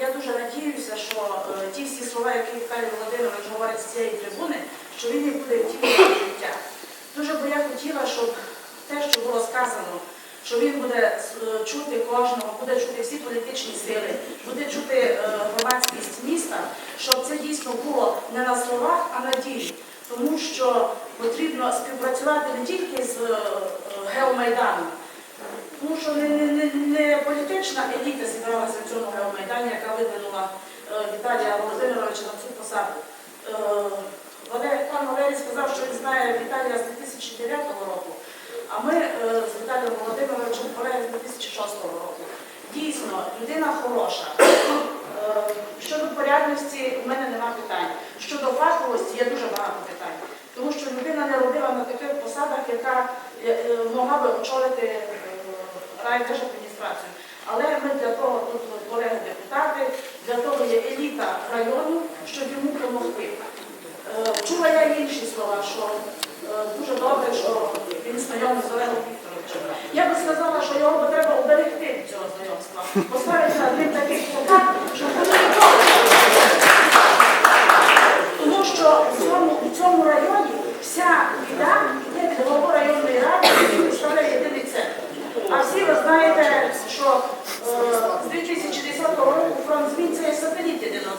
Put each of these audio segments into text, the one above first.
Я дуже надіюся, що е, ті всі слова, які Віталій Володимирович говорить з цієї трибуни, що він їх буде втілювати в життя. Дуже би я хотіла, щоб те, що було сказано, що він буде е, чути кожного, буде чути всі політичні сили, буде чути е, громадськість міста, щоб це дійсно було не на словах, а на ділі. Тому що потрібно співпрацювати не тільки з е, геомайданом, тому що не, не політична еліта зібралася в цьому геомайдані, яка видвинула е, Віталія Володимировича на цю посаду. Е, пан Валерій сказав, що він знає Віталія з 2009 року, а ми е, з Віталієм Володимировичем колеги з 2006 року. Дійсно, людина хороша. Щодо порядності у мене нема питань. Щодо фаховості є дуже багато питань. Тому що людина не робила на таких посадах, яка могла би очолити райдержадміністрацію. Але ми для того тут колеги депутати, для еліта району, щоб йому допомогти. Е, Чула я інші слова, що дуже добре, що він знайомий з Олегом Вікторовичем. Я би сказала, що його би треба уберегти від цього знайомства, поставити ним таких питань, щоб ніколи тому що в цьому, в цьому районі вся біда йде від голови районної ради, який представляє єдиний центр. А всі ви знаєте, що з 2010 року фронт змін це сателіт єдиного.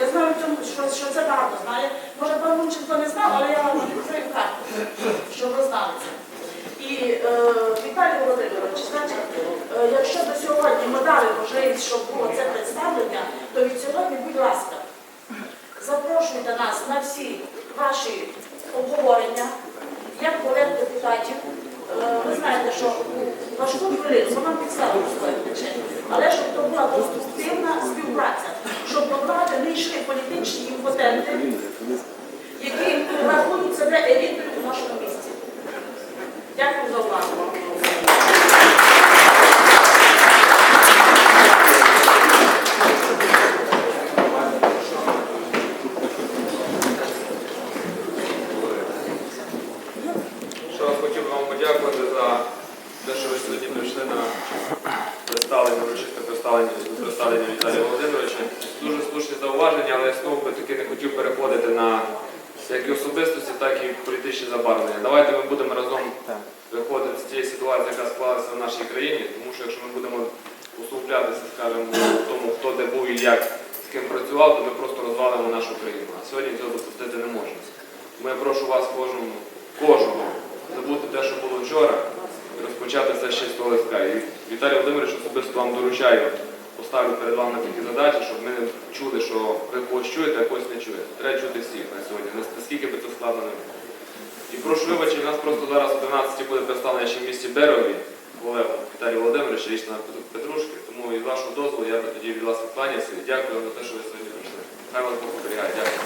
Я знаю, що, що це багато знає. Може, пан Лунченко не знав, але я вам відкрию карту, щоб ви знали. І е, Віталій Володимирович, значить, е, якщо до сьогодні ми дали можливість, щоб було це представлення, то від сьогодні, будь ласка, запрошуйте нас на всі ваші обговорення, як колег депутатів. Ви знаєте, що у важку хвилину вона підставила своє плече, але щоб то була конструктивна співпраця, щоб влади не йшли політичні імпотенти, які рахують себе елітою в нашому місті. Дякую за увагу. Що раз хотів би вам подякувати за те, що ви сьогодні прийшли на представлення, урочисте представлення, представлення Віталія Володимировича. Дуже слушні зауваження, але я знову би таки не хотів переходити на як і особистості, так і політичні забарвлення. Давайте ми будемо разом виходити з цієї ситуації, яка склалася в нашій країні, тому що якщо ми будемо усуплятися, скажімо, в тому, хто де був і як з ким працював, то ми просто розвалимо нашу країну. А сьогодні цього допустити не можна. Тому я прошу вас кожному, кожного забути те, що було вчора, розпочати з чистого листка. І Віталій Володимирович особисто вам доручаю, поставлю перед вами такі задачі, щоб ми чули, що ви когось чуєте, а когось не чуєте. Треба чути всіх на сьогодні, наскільки би це складно не було. І прошу вибачення, у нас просто зараз о 11 буде представлення ще в місті Берові, колега Віталій Володимирович, річна Петрушки, тому з вашого дозволу я тоді від вас відкланявся і дякую за те, що ви сьогодні прийшли. Хай вас Бог оберігає. Дякую.